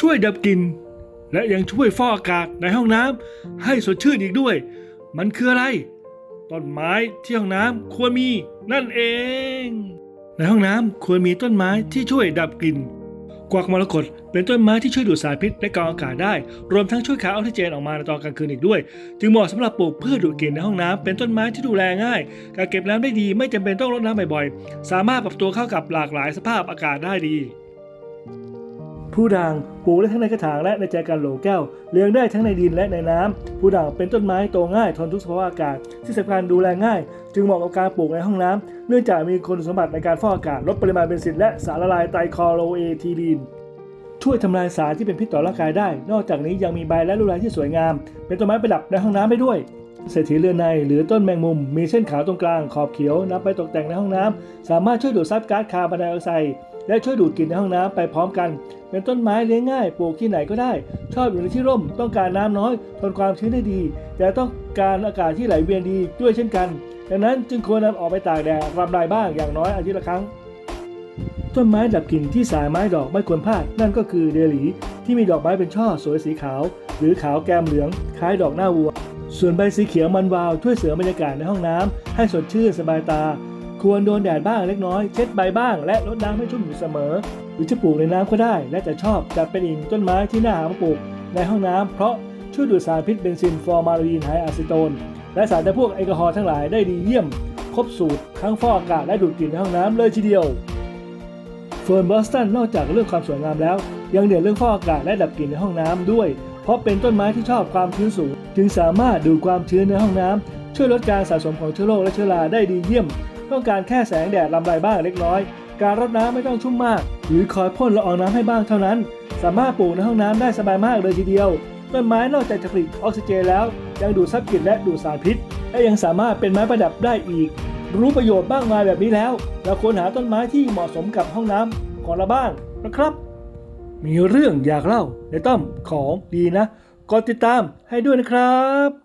ช่วยดับกลิ่นและยังช่วยฟอกอากาศในห้องน้ำให้สดชื่นอีกด้วย มันคืออะไร ต้นไม้ที่ห้องน้ำควรมีนั่นเอง ในห้องน้ำควรมีต้นไม้ที่ช่วยดับกลิ่น กวักมรกตเป็นต้นไม้ที่ช่วยดูดสารพิษและกรองอากาศได้ รวมทั้งช่วยขายออกซิเจนออกมาในตอนกลางคืนอีกด้วย จึงเหมาะสำหรับปลูกพืชดูดกลิ่นในห้องน้ำเป็นต้นไม้ที่ดูแลง่าย การเก็บน้ำได้ดี ไม่จำเป็นต้องรดน้ำบ่อยๆ สามารถปรับตัวเข้ากับหลากหลายสภาพอากาศได้ดี ผู้ด่างปลูกได้ทั้งในกระถางและในใจกลารโหลแก้ว เลี้ยงได้ทั้งในดินและในน้ำผู้ด่างเป็นต้นไม้โตง่ายทนทุกสภาวะอากาศที่สำคัญดูแลง่าย จึงเหมาะกับการปลูกในห้องน้ำเนื่องจากมีคุณสมบัติในการฟอกอากาศลดปริมาณเบนซินและสารละลายไตรคลอโรเอทีลีนช่วยทำลายสารที่เป็นพิษต่อร่างกายได้ นอกจากนี้ยังมีใบและลูกลายที่สวยงาม เป็นต้นไม้ประดับในห้องน้ำได้ด้วย เศรษฐีเรือนในหรือต้นแมงมุม มีเส้นขาวตรงกลางขอบเขียวนำไปตกแต่งในห้องน้ำสามารถช่วยดูดซับก๊าซคาร์บอนไดออกไซด์และช่วยดูดกลิ่นในห้องน้ำไปพร้อมกัน เป็นต้นไม้เลี้ยงง่ายปลูกที่ไหนก็ได้ ชอบอยู่ในที่ร่ม ต้องการน้ำน้อย ทนความชื้นได้ดี แต่ต้องการอากาศที่ไหลเวียนดีด้วยเช่นกัน ดังนั้นจึงควรนำออกไปตากแดดรำลายบ้างอย่างน้อยอาทิตย์ละครั้ง ต้นไม้ดับกลิ่นที่สายไม้ดอกไม่ควรพลาดนั่นก็คือเดลีที่มีดอกไม้เป็นช่อสวยสีขาว หรือขาวแกมเหลืองคล้ายดอกหน้าวัว ส่วนใบสีเขียวมันวาวช่วยเสริมบรรยากาศในห้องน้ำให้สดชื่นสบายตา ควรโดนแดดบ้างเล็กน้อย เช็ดใบบ้าง และรดน้ำให้ชุ่มอยู่เสมอ หรือจะปลูกในน้ำก็ได้ และแต่ชอบจะเป็นอีกหนึ่งต้นไม้ที่น่าหามาปลูกในห้องน้ำเพราะช่วยดูดสารพิษเบนซินฟอร์มาลีนไฮอะซิโตนและสารจำพวกแอลกอฮอล์ทั้งหลายได้ดีเยี่ยม ครบสูตรทั้งฟอกอากาศและดูดกลิ่นในห้องน้ำเลยทีเดียว เฟิร์นบอสตันนอกจากเรื่องความสวยงามแล้ว ยังเด่นเรื่องฟอกอากาศและดับกลิ่นในห้องน้ำด้วย เพราะเป็นต้นไม้ที่ชอบความชื้นสูง จึงสามารถดูดความชื้นในห้องน้ำช่วยลดการสะสมของเชื้อโรคและเชื้อราได้ดีเยี่ยม ต้องการแค่แสงแดดลำไรบ้างเล็กน้อย การรดน้ำไม่ต้องชุ่มมาก หรือคอยพ่นละอองน้ำให้บ้างเท่านั้น สามารถปลูกในห้องน้ำได้สบายมากเลยทีเดียว ต้นไม้นอกจากจะผลิตออกซิเจนแล้ว ยังดูดซับกลิ่นและดูดสารพิษ และยังสามารถเป็นไม้ประดับได้อีก รู้ประโยชน์บ้างมายแบบนี้แล้ว เราควรหาต้นไม้ที่เหมาะสมกับห้องน้ำของเราบ้างนะครับ มีเรื่องอยากเล่าในต้อมของดีนะกดติดตามให้ด้วยนะครับ